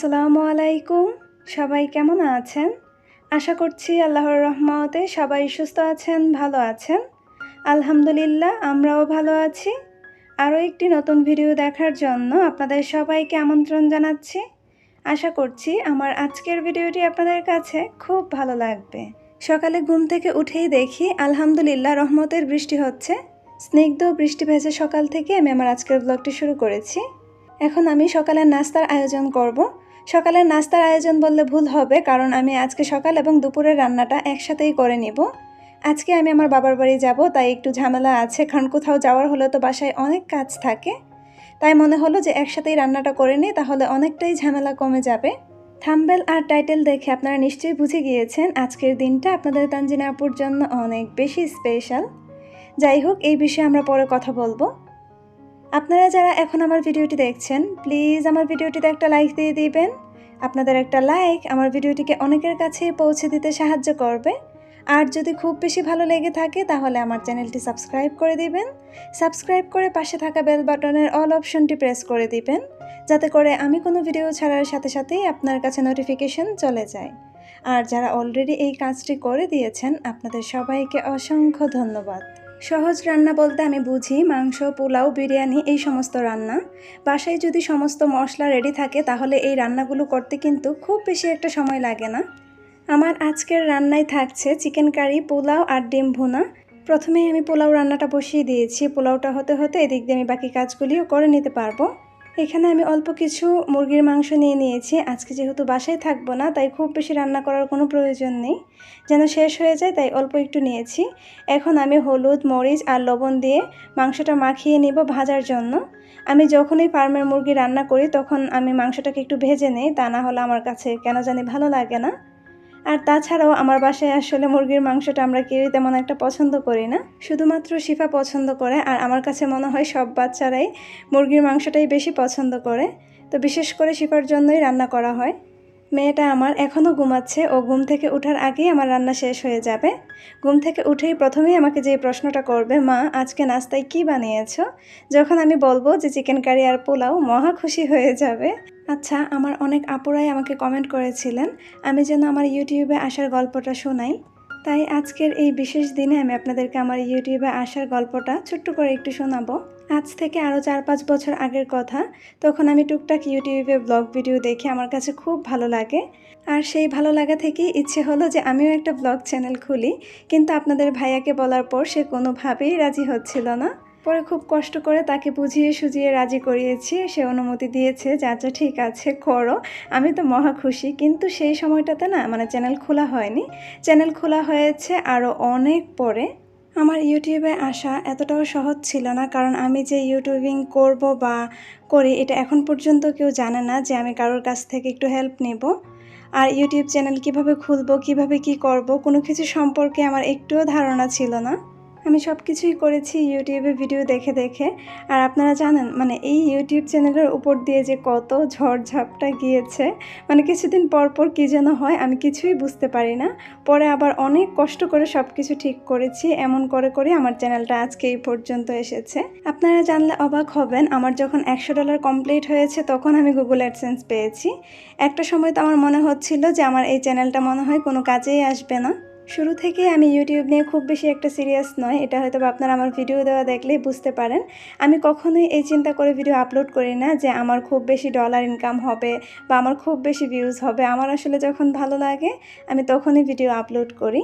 আসসালামু আলাইকুম। সবাই কেমন আছেন? আশা করছি আল্লাহর রহমতে সবাই সুস্থ আছেন, ভালো আছেন। আলহামদুলিল্লাহ, আমরাও ভালো আছি। আরও একটি নতুন ভিডিও দেখার জন্য আপনাদের সবাইকে আমন্ত্রণ জানাচ্ছি। আশা করছি আমার আজকের ভিডিওটি আপনাদের কাছে খুব ভালো লাগবে। সকালে ঘুম থেকে উঠেই দেখি, আলহামদুলিল্লাহ, রহমতের বৃষ্টি হচ্ছে। স্নিগ্ধ বৃষ্টি ভেজে সকাল থেকে আমি আমার আজকের ব্লগটি শুরু করেছি। এখন আমি সকালের নাস্তার আয়োজন করব। সকালের নাস্তার আয়োজন বললে ভুল হবে, কারণ আমি আজকে সকাল এবং দুপুরের রান্নাটা একসাথেই করে নিব। আজকে আমি আমার বাবার বাড়ি যাব, তাই একটু ঝামেলা আছে, কারণ কোথাও যাওয়ার হলে তো বাসায় অনেক কাজ থাকে। তাই মনে হলো যে একসাথেই রান্নাটা করে নিই, তাহলে অনেকটাই ঝামেলা কমে যাবে। থাম্বেল আর টাইটেল দেখে আপনারা নিশ্চয়ই বুঝে গিয়েছেন, আজকের দিনটা আপনাদের তানজিনা আপুর জন্য অনেক বেশি স্পেশাল। যাই হোক, এই বিষয়ে আমরা পরে কথা বলব। আপনারা যারা এখন আমার ভিডিওটি দেখছেন প্লিজ আমার ভিডিওটিতে একটা লাইক দিয়ে দিবেন। আপনাদের একটা লাইক আমার ভিডিওটিকে অনেকের কাছে পৌঁছে দিতে সাহায্য করবে। আর যদি খুব বেশি ভালো লেগে থাকে, তাহলে আমার চ্যানেলটি সাবস্ক্রাইব করে দিবেন। সাবস্ক্রাইব করে পাশে থাকা বেল বাটনের অল অপশনটি প্রেস করে দিবেন, যাতে করে আমি কোনো ভিডিও ছাড়ার সাথে সাথেই আপনার কাছে নোটিফিকেশন চলে যায়। আর যারা অলরেডি এই কাজটি করে দিয়েছেন, আপনাদের সবাইকে অসংখ্য ধন্যবাদ। সহজ রান্না বলতে আমি বুঝি মাংস, পোলাও, বিরিয়ানি, এই সমস্ত রান্না। বাসায় যদি সমস্ত মশলা রেডি থাকে, তাহলে এই রান্নাগুলো করতে কিন্তু খুব বেশি একটা সময় লাগে না। আমার আজকের রান্নায় থাকছে চিকেন কারি, পোলাও আর ডিম ভুনা। প্রথমেই আমি পোলাও রান্নাটা বসিয়ে দিয়েছি। পোলাওটা হতে হতে এদিক দিয়ে আমি বাকি কাজগুলিও করে নিতে পারব। এখানে আমি অল্প কিছু মুরগির মাংস নিয়ে নিয়েছি। আজকে যেহেতু বাসায় থাকব না, তাই খুব বেশি রান্না করার কোনো প্রয়োজন নেই। যেন শেষ হয়ে যায়, তাই অল্প একটু নিয়েছি। এখন আমি হলুদ, মরিচ আর লবণ দিয়ে মাংসটা মাখিয়ে নিব ভাজার জন্য। আমি যখনই ফার্মের মুরগি রান্না করি, তখন আমি মাংসটাকে একটু ভেজে নিই, তা না হলে আমার কাছে কেন জানি ভালো লাগে না। আর তাছাড়াও আমার বাসায় আসলে মুরগির মাংসটা আমরা কেউ তেমন একটা পছন্দ করি না। শুধুমাত্র শিফা পছন্দ করে আর আমার কাছে মনে হয় সব বাচ্চারাই মুরগির মাংসটাই বেশি পছন্দ করে। তো বিশেষ করে শিফার জন্যই রান্না করা হয়। মেয়েটা আমার এখনও ঘুমাচ্ছে ও ঘুম থেকে উঠার আগেই আমার রান্না শেষ হয়ে যাবে। ঘুম থেকে উঠেই প্রথমেই আমাকে যে প্রশ্নটা করবে, মা, আজকে নাস্তায় কি বানিয়েছ? যখন আমি বলব যে চিকেন কারি আর পোলাও, মহা খুশি হয়ে যাবে। আচ্ছা আমার অনেক আপুরাই আমাকে কমেন্ট করেছিলেন, আমি যেন আমার ইউটিউবে আসার গল্পটা শোনাই। তাই আজকের এই বিশেষ দিনে আমি আপনাদেরকে আমার ইউটিউবে আসার গল্পটা ছোট্ট করে একটু শোনাবো। আজ থেকে আরও চার পাঁচ বছর আগের কথা। তখন আমি টুকটাক ইউটিউবে ব্লগ ভিডিও দেখে আমার কাছে খুব ভালো লাগে। আর সেই ভালো লাগা থেকেই ইচ্ছে হলো যে আমিও একটা ব্লগ চ্যানেল খুলি। কিন্তু আপনাদের ভাইয়াকে বলার পর সে কোনোভাবেই রাজি হচ্ছিল না। পরে খুব কষ্ট করে তাকে বুঝিয়ে সুজিয়ে রাজি করিয়েছি। সে অনুমতি দিয়েছে যে আচ্ছা ঠিক আছে, করো। আমি তো মহা খুশি। কিন্তু সেই সময়টাতে না মানে চ্যানেল খোলা হয়নি। চ্যানেল খোলা হয়েছে আরও অনেক পরে। আমার ইউটিউবে আসা এতটাও সহজ ছিল না, কারণ আমি যে ইউটিউবিং করব বা করি, এটা এখন পর্যন্ত কেউ জানে না যে, আমি কারোর কাছ থেকে একটু হেল্প নেব। আর ইউটিউব চ্যানেল কীভাবে খুলবো, কীভাবে কি করব, কোনো কিছু সম্পর্কে আমার একটুও ধারণা ছিল না। আমি সব কিছুই করেছি ইউটিউবে ভিডিও দেখে দেখে। আর আপনারা জানেন মানে এই ইউটিউব চ্যানেলের উপর দিয়ে যে কত ঝড়ঝাপটা গিয়েছে মানে কিছুদিন পর পর কী যেন হয়, আমি কিছুই বুঝতে পারি না। পরে আবার অনেক কষ্ট করে সব কিছু ঠিক করেছি, এমন করে করে আমার চ্যানেলটা আজকে এই পর্যন্ত এসেছে। আপনারা জানলে অবাক হবেন, আমার যখন একশো ডলার কমপ্লিট হয়েছে, তখন আমি গুগল অ্যাডসেন্স পেয়েছি। একটা সময় তো আমার মনে হচ্ছিল যে আমার এই চ্যানেলটা মনে হয় কোনো কাজেই আসবে না। শুরু থেকে আমি ইউটিউব নিয়ে খুব বেশি একটা সিরিয়াস নয়। এটা হয়তো আপনারা আমার ভিডিও দেওয়া দেখলেই বুঝতে পারেন। আমি কখনোই এই চিন্তা করে ভিডিও আপলোড করি না যে আমার খুব বেশি ডলার ইনকাম হবে বা আমার খুব বেশি ভিউজ হবে। আমার আসলে যখন ভালো লাগে, আমি তখনই ভিডিও আপলোড করি।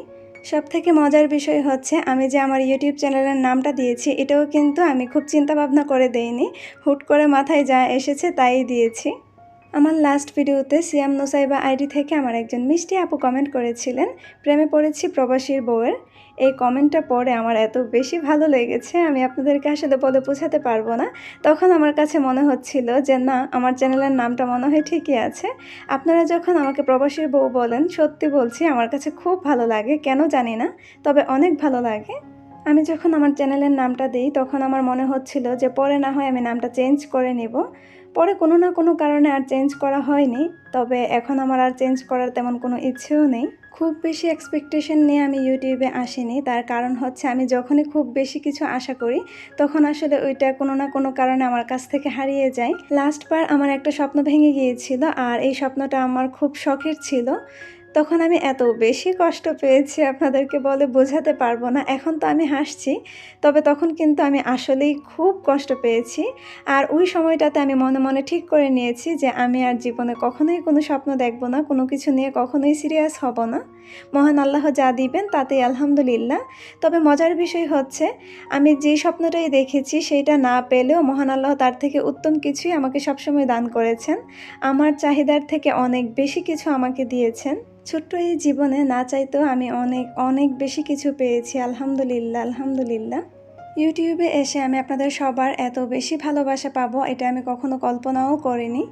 সব থেকে মজার বিষয় হচ্ছে, আমি যে আমার ইউটিউব চ্যানেলের নামটা দিয়েছি, এটাও কিন্তু আমি খুব চিন্তা ভাবনা করে দেইনি। হুট করে মাথায় যা এসেছে তাই দিয়েছি। আমার লাস্ট ভিডিওতে সিয়াম নোসাইবা আইডি থেকে আমার একজন মিষ্টি আপু কমেন্ট করেছিলেন, প্রেমে পড়েছি প্রবাসীর বউয়ের। এই কমেন্টটা পড়ে আমার এত বেশি ভালো লেগেছে, আমি আপনাদেরকে আসলে বলে বোঝাতে পারব না। তখন আমার কাছে মনে হচ্ছিল যে, না, আমার চ্যানেলের নামটা মনে হয় ঠিকই আছে। আপনারা যখন আমাকে প্রবাসীর বউ বলেন, সত্যি বলছি, আমার কাছে খুব ভালো লাগে, কেন জানি না, তবে অনেক ভালো লাগে। আমি যখন আমার চ্যানেলের নামটা দিই, তখন আমার মনে হচ্ছিল যে পরে না হয় আমি নামটা চেঞ্জ করে নেব। পরে কোনো না কোনো কারণে আর চেঞ্জ করা হয়নি, তবে এখন আমার আর চেঞ্জ করার তেমন কোনো ইচ্ছেও নেই। খুব বেশি এক্সপেকটেশন নিয়ে আমি ইউটিউবে আসিনি, তার কারণ হচ্ছে আমি যখনই খুব বেশি কিছু আশা করি, তখন আসলে ওইটা কোনো না কোনো কারণে আমার কাছ থেকে হারিয়ে যায়। লাস্টবার আমার একটা স্বপ্ন ভেঙে গিয়েছিল, আর এই স্বপ্নটা আমার খুব শখের ছিল। তখন আমি এত বেশি কষ্ট পেয়েছি আপনাদেরকে বলে বোঝাতে পারব না, এখন তো আমি হাসছি। তবে তখন কিন্তু আমি আসলেই খুব কষ্ট পেয়েছি। আর ওই সময়টাতে আমি মনে মনে ঠিক করে নিয়েছি যে আমি আর জীবনে কখনোই কোনো স্বপ্ন দেখব না, কোনো কিছু নিয়ে কখনোই সিরিয়াস হব না। মহান আল্লাহ যা দিবেন তাতেই আলহামদুলিল্লাহ। তবে মজার বিষয় হচ্ছে, আমি যে স্বপ্নটাই দেখেছি সেইটা না পেলেও মহান আল্লাহ তার থেকে উত্তম কিছুই আমাকে সবসময় দান করেছেন। আমার চাহিদার থেকে অনেক বেশি কিছু আমাকে দিয়েছেন। ছোট্ট এই জীবনে না চাইতেও আমি অনেক অনেক বেশি কিছু পেয়েছি, আলহামদুলিল্লাহ আলহামদুলিল্লাহ। ইউটিউবে এসে আমি আপনাদের সবার এত বেশি ভালোবাসা পাবো, এটা আমি কখনো কল্পনাও করিনি।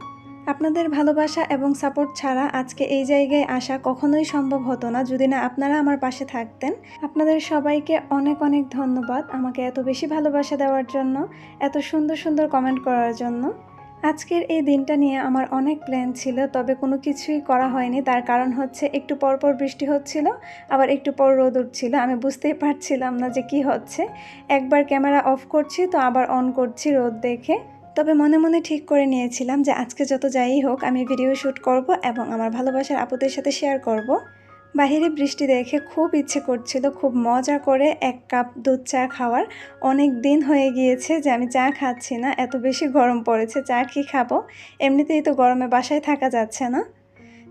আপনাদের ভালোবাসা এবং সাপোর্ট ছাড়া আজকে এই জায়গায় আসা কখনোই সম্ভব হতো না, যদি না আপনারা আমার পাশে থাকতেন। আপনাদের সবাইকে অনেক অনেক ধন্যবাদ আমাকে এত বেশি ভালোবাসা দেওয়ার জন্য, এত সুন্দর সুন্দর কমেন্ট করার জন্য। আজকের এই দিনটা নিয়ে আমার অনেক প্ল্যান ছিল, তবে কোনো কিছুই করা হয়নি। তার কারণ হচ্ছে একটু পরপর বৃষ্টি হচ্ছিল, আবার একটু পর রোদ উঠছিল। আমি বুঝতেই পারছিলাম না যে কি হচ্ছে। একবার ক্যামেরা অফ করছি, তো আবার অন করছি রোদ দেখে। তবে মনে মনে ঠিক করে নিয়েছিলাম যে আজকে যত যাই হোক, আমি ভিডিও শ্যুট করব এবং আমার ভালোবাসার আপুদের সাথে শেয়ার করব। বাহিরে বৃষ্টি দেখে খুব ইচ্ছে করছিল, খুব মজা করে এক কাপ দুধ চা খাওয়ার। অনেক দিন হয়ে গিয়েছে যে আমি চা খাচ্ছি না, এত বেশি গরম পড়েছে, চা কি খাব? এমনিতেই তো গরমে বাসায় থাকা যাচ্ছে না।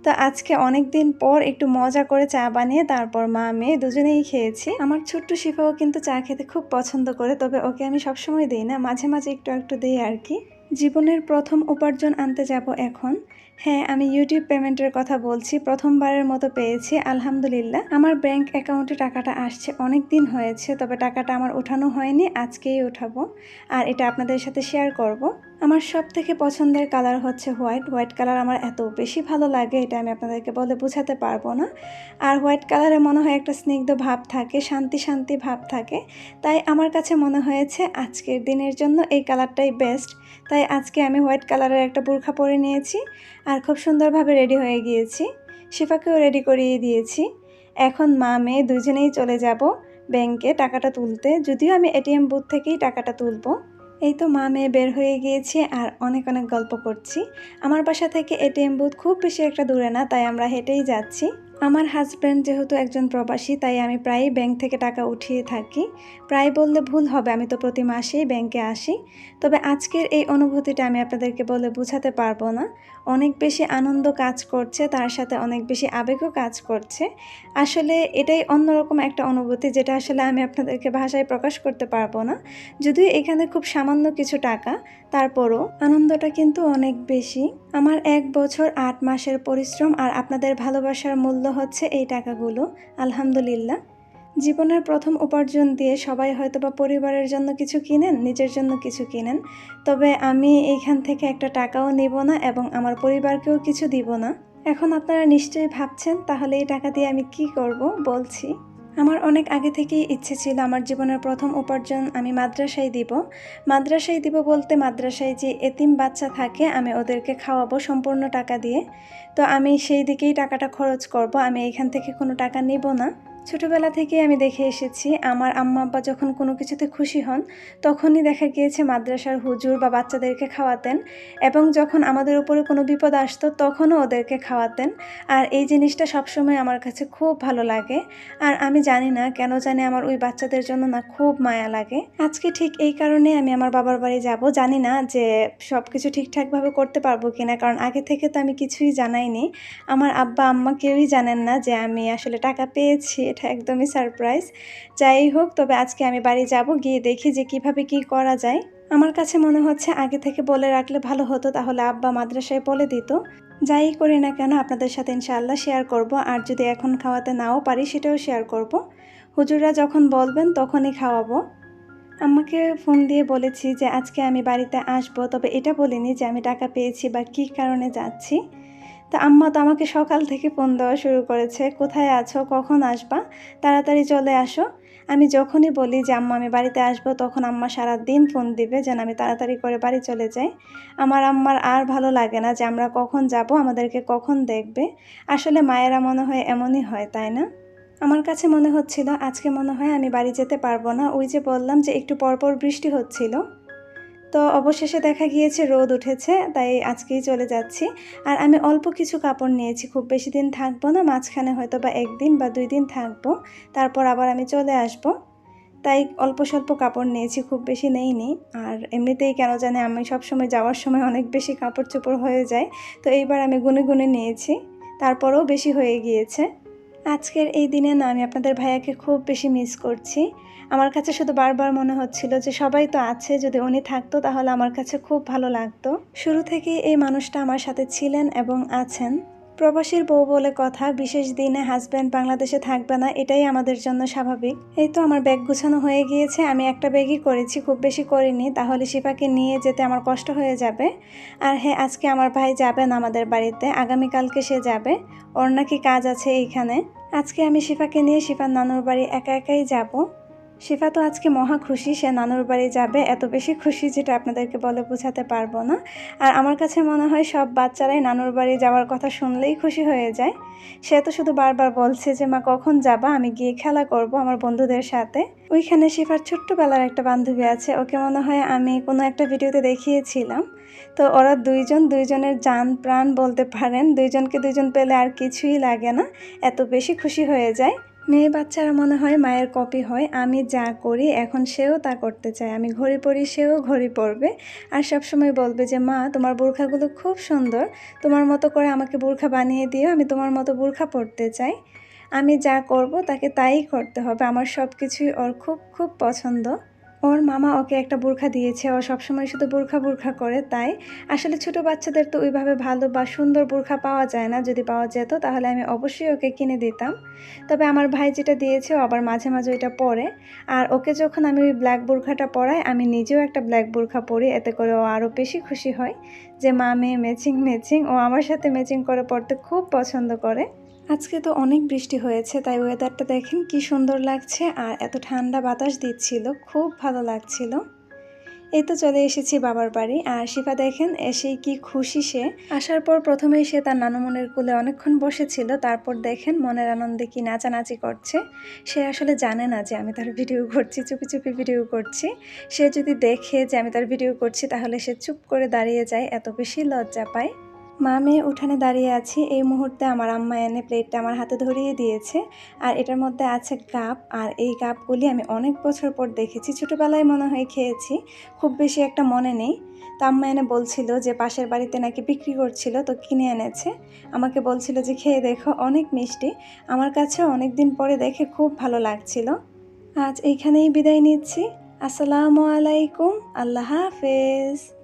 তো আজকে অনেক দিন পর একটু মজা করে চা বানিয়ে তারপর মা, মেয়ে দুজনেই খেয়েছি। আমার ছোট্ট শিফাও কিন্তু চা খেতে খুব পছন্দ করে, তবে ওকে আমি সবসময় দিই না, মাঝে মাঝে একটু একটু দিই আর কি। জীবনের প্রথম উপার্জন আনতে যাব এখন। হ্যাঁ আমি ইউটিউব পেমেন্টের কথা বলছি। প্রথমবারের মতো পেয়েছি, আলহামদুলিল্লাহ। আমার ব্যাংক অ্যাকাউন্টে টাকাটা আসছে, অনেক দিন হয়েছে, তবে টাকাটা আমার ওঠানো হয়নি, আজকেই উঠাবো আর এটা আপনাদের সাথে শেয়ার করব। আমার সব থেকে পছন্দের কালার হচ্ছে হোয়াইট। হোয়াইট কালার আমার এত বেশি ভালো লাগে, এটা আমি আপনাদেরকে বলে বোঝাতে পারব না। আর হোয়াইট কালারে মনে হয় একটা স্নিগ্ধ ভাব থাকে, শান্তি শান্তি ভাব থাকে। তাই আমার কাছে মনে হয়েছে আজকের দিনের জন্য এই কালারটাই বেস্ট। তাই আজকে আমি হোয়াইট কালারের একটা বোরখা পরে নিয়েছি আর খুব সুন্দরভাবে রেডি হয়ে গিয়েছি। শিফাকেও রেডি করিয়ে দিয়েছি। এখন মা মেয়ে দুজনেই চলে যাব ব্যাংকে টাকাটা তুলতে। যদিও আমি এটিএম বুথ থেকেই টাকাটা তুলবো। এই তো মা মেয়ে বের হয়ে গিয়েছি আর অনেক অনেক গল্প করছি। আমার বাসা থেকে এটিএম বুথ খুব বেশি একটা দূরে না, তাই আমরা হেঁটেই যাচ্ছি। আমার হাজব্যান্ড যেহেতু একজন প্রবাসী, তাই আমি প্রায়ই ব্যাংক থেকে টাকা উঠিয়ে থাকি। প্রায় বললে ভুল হবে, আমি তো প্রতি মাসেই ব্যাংকে আসি। তবে আজকের এই অনুভূতিটা আমি আপনাদেরকে বলে বোঝাতে পারব না। অনেক বেশি আনন্দ কাজ করছে, তার সাথে অনেক বেশি আবেগও কাজ করছে। আসলে এটাই অন্যরকম একটা অনুভূতি, যেটা আসলে আমি আপনাদেরকে ভাষায় প্রকাশ করতে পারব না। যদিও এখানে খুব সামান্য কিছু টাকা তারপরও আনন্দটা কিন্তু অনেক বেশি। আমার এক বছর আট মাসের পরিশ্রম আর আপনাদের ভালোবাসার মূল্য হচ্ছে এই টাকাগুলো। আলহামদুলিল্লাহ। জীবনের প্রথম উপার্জন দিয়ে সবাই হয়তো বা পরিবারের জন্য কিছু কিনেন, নিজের জন্য কিছু কিনেন। তবে আমি এইখান থেকে একটা টাকাও নেব না এবং আমার পরিবারকেও কিছু দিব না। এখন আপনারা নিশ্চয়ই ভাবছেন, তাহলে এই টাকা দিয়ে আমি কি করব? বলছি। আমার অনেক আগে থেকেই ইচ্ছে ছিল আমার জীবনের প্রথম উপার্জন আমি মাদ্রাসায় দিব। মাদ্রাসায় দিব বলতে মাদ্রাসায় যে এতিম বাচ্চা থাকে, আমি ওদেরকে খাওয়াবো সম্পূর্ণ টাকা দিয়ে। তো আমি সেই দিকেই টাকাটা খরচ করব, আমি এখান থেকে কোনো টাকা নেব না। ছোটবেলা থেকে আমি দেখে এসেছি, আমার আম্মা আব্বা যখন কোনো কিছুতে খুশি হন, তখনই দেখা গিয়েছে মাদ্রাসার হুজুর বা বাচ্চাদেরকে খাওয়াতেন এবং যখন আমাদের উপরে কোনো বিপদ আসতো, তখনও ওদেরকে খাওয়াতেন। আর এই জিনিসটা সবসময় আমার কাছে খুব ভালো লাগে। আর আমি জানি না কেন জানি আমার ওই বাচ্চাদের জন্য না খুব মায়া লাগে। আজকে ঠিক এই কারণে আমি আমার বাবার বাড়ি যাব। জানি না যে সব কিছু ঠিকঠাকভাবে করতে পারব কিনা, কারণ আগে থেকে তো আমি কিছুই জানাইনি। আমার আব্বা আম্মা কেউই জানেন না যে আমি আসলে টাকা পেয়েছি এটা একদমই সারপ্রাইজ যাই হোক তবে আজকে আমি বাড়ি যাব, গিয়ে দেখি যে কীভাবে কি করা যায়। আমার কাছে মনে হচ্ছে আগে থেকে বলে রাখলে ভালো হতো, তাহলে আব্বা মাদ্রাসায় বলে দিত। যাই করি না কেন, আপনাদের সাথে ইনশাআল্লাহ শেয়ার করব। আর যদি এখন খাওয়াতে নাও পারি, সেটাও শেয়ার করব। হুজুররা যখন বলবেন, তখনই খাওয়াবো। আমাকে ফোন দিয়ে বলেছি যে, আজকে আমি বাড়িতে আসব। তবে এটা বলিনি যে, আমি টাকা পেয়েছি বা কী কারণে যাচ্ছি। তা আম্মা তো আমাকে সকাল থেকে ফোন দেওয়া শুরু করেছে, কোথায় আছো, কখন আসবা? তাড়াতাড়ি চলে আসো। আমি যখনই বলি যে, আম্মা, আমি বাড়িতে আসব, তখন আম্মা সারা দিন ফোন দিবে যেন আমি তাড়াতাড়ি করে বাড়ি চলে যাই। আমার আম্মার আর ভালো লাগে না যে, আমরা কখন যাব, আমাদেরকে কখন দেখবে। আসলে মায়েরা মনে হয় এমনই হয়, তাই না? আমার কাছে মনে হচ্ছিল, আজকে মনে হয় আমি বাড়ি যেতে পারব না। ওই যে বললাম যে, একটু পরপর বৃষ্টি হচ্ছিল। তো অবশেষে দেখা গিয়েছে রোদ উঠেছে, তাই আজকেই চলে যাচ্ছি। আর আমি অল্প কিছু কাপড় নিয়েছি, খুব বেশি দিন থাকব না, মাঝখানে হয়তো বা একদিন বা দুই দিন থাকব। তারপর আবার আমি চলে আসব। তাই অল্প স্বল্প কাপড় নিয়েছি, খুব বেশি নেইনি। আর এমনিতেই কেন জানে আমি সবসময় যাওয়ার সময় অনেক বেশি কাপড় চোপড় হয়ে যায়, তো এইবার আমি গুনে গুনে নিয়েছি। তারপরেও বেশি হয়ে গিয়েছে। আজকের এই দিনে না আমি আপনাদের ভাইয়াকে খুব বেশি মিস করছি। আমার কাছে শুধু বারবার মনে হচ্ছিল যে সবাই তো আছে, যদি উনি থাকতো তাহলে আমার কাছে খুব ভালো লাগতো। শুরু থেকেই এই মানুষটা আমার সাথে ছিলেন এবং আছেন। প্রবাসীর বউ বলে কথা, বিশেষ দিনে হাজব্যান্ড বাংলাদেশে থাকবে না, এটাই আমাদের জন্য স্বাভাবিক। এই তো আমার ব্যাগ গুছানো হয়ে গিয়েছে, আমি একটা ব্যাগই করেছি, খুব বেশি করিনি, তাহলে শিপাকে নিয়ে যেতে আমার কষ্ট হয়ে যাবে। আর হ্যাঁ আজকে আমার ভাই যাবেন আমাদের বাড়িতে, আগামীকালকে সে যাবে, ওর নাকি কাজ আছে এইখানে। আজকে আমি শিফাকে নিয়ে শিফার নানুর বাড়ি একা একাই যাব। শিফা তো আজকে মহা খুশি, সে নানুর বাড়ি যাবে। এত বেশি খুশি যেটা আপনাদেরকে বলে বোঝাতে পারব না। আর আমার কাছে মনে হয় সব বাচ্চারাই নানুর বাড়ি যাওয়ার কথা শুনলেই খুশি হয়ে যায়। সে তো শুধু বারবার বলছে যে, মা, কখন যাবা? আমি গিয়ে খেলা করব আমার বন্ধুদের সাথে। ওইখানে শিফার ছোট্টবেলার একটা বান্ধবী আছে। ওকে মনে হয় আমি কোনো একটা ভিডিওতে দেখিয়েছিলাম। তো ওরা দুইজন, দুইজনের যান প্রাণ বলতে পারেন। দুইজনকে দুইজন পেলে আর কিছুই লাগে না। এত বেশি খুশি হয়ে যায়। মেয়ে বাচ্চারা মনে হয় মায়ের কপি হয়, আমি যা করি এখন সেও তা করতে চায়। আমি ঘড়ি পরি, সেও ঘড়ি পরবে। আর সবসময় বলবে যে, মা, তোমার বোরখাগুলো খুব সুন্দর। তোমার মতো করে আমাকে বোরখা বানিয়ে দিও, আমি তোমার মতো বোরখা পরতে চাই। আমি যা করব তাকে তাই করতে হবে। আমার সব কিছুই ওর খুব খুব পছন্দ। ওর মামা ওকে একটা বোরখা দিয়েছে। ও সবসময় শুধু বোরখা বোরখা করে, তাই আসলে ছোট বাচ্চাদের তো ওইভাবে ভালো বা সুন্দর বোরখা পাওয়া যায় না। যদি পাওয়া যেত তাহলে আমি অবশ্যই ওকে কিনে দিতাম। তবে আমার ভাই যেটা দিয়েছে, ও আবার মাঝে মাঝে ওইটা পরে। আর ওকে যখন আমি ওই ব্ল্যাক বোরখাটা পরাই, আমি নিজেও একটা ব্ল্যাক বোরখা পরি। এতে করে ও আরও বেশি খুশি হয় যে, মা, মেয়ে ম্যাচিং ম্যাচিং ও আমার সাথে ম্যাচিং করে পড়তে খুব পছন্দ করে। আজকে তো অনেক বৃষ্টি হয়েছে, তাই ওয়েদারটা দেখেন কি সুন্দর লাগছে আর এত ঠান্ডা বাতাস দিচ্ছিল, খুব ভালো লাগছিল। এই তো চলে এসেছি বাবার বাড়ি আর শিফা দেখেন এসেই কি খুশি সে। আসার পর প্রথমেই সে তার নানুমনের কুলে অনেকক্ষণ বসেছিল, তারপর দেখেন মনের আনন্দে কি নাচানাচি করছে। সে আসলে জানে না যে আমি তার ভিডিও করছি, চুপি চুপি ভিডিও করছি। সে যদি দেখে যে আমি তার ভিডিও করছি, তাহলে সে চুপ করে দাঁড়িয়ে যায়, এত বেশি লজ্জা পায়। মা মেয়ে উঠানে দাঁড়িয়ে আছি, এই মুহূর্তে আমার আম্মা এনে প্লেটটা আমার হাতে ধরিয়ে দিয়েছে। আর এটার মধ্যে আছে কাপ, আর এই কাপগুলি আমি অনেক বছর পর দেখেছি, ছোটোবেলায় মনে হয় খেয়েছি, খুব বেশি একটা মনে নেই। তো আম্মা এনে বলছিল যে পাশের বাড়িতে নাকি বিক্রি করছিল, তো কিনে এনেছে। আমাকে বলছিল যে খেয়ে দেখো, অনেক মিষ্টি। আমার কাছে অনেক দিন পরে দেখে খুব ভালো লাগছিল। আজ এইখানেই বিদায় নিচ্ছি। আসসালামু আলাইকুম, আল্লাহ হাফেজ।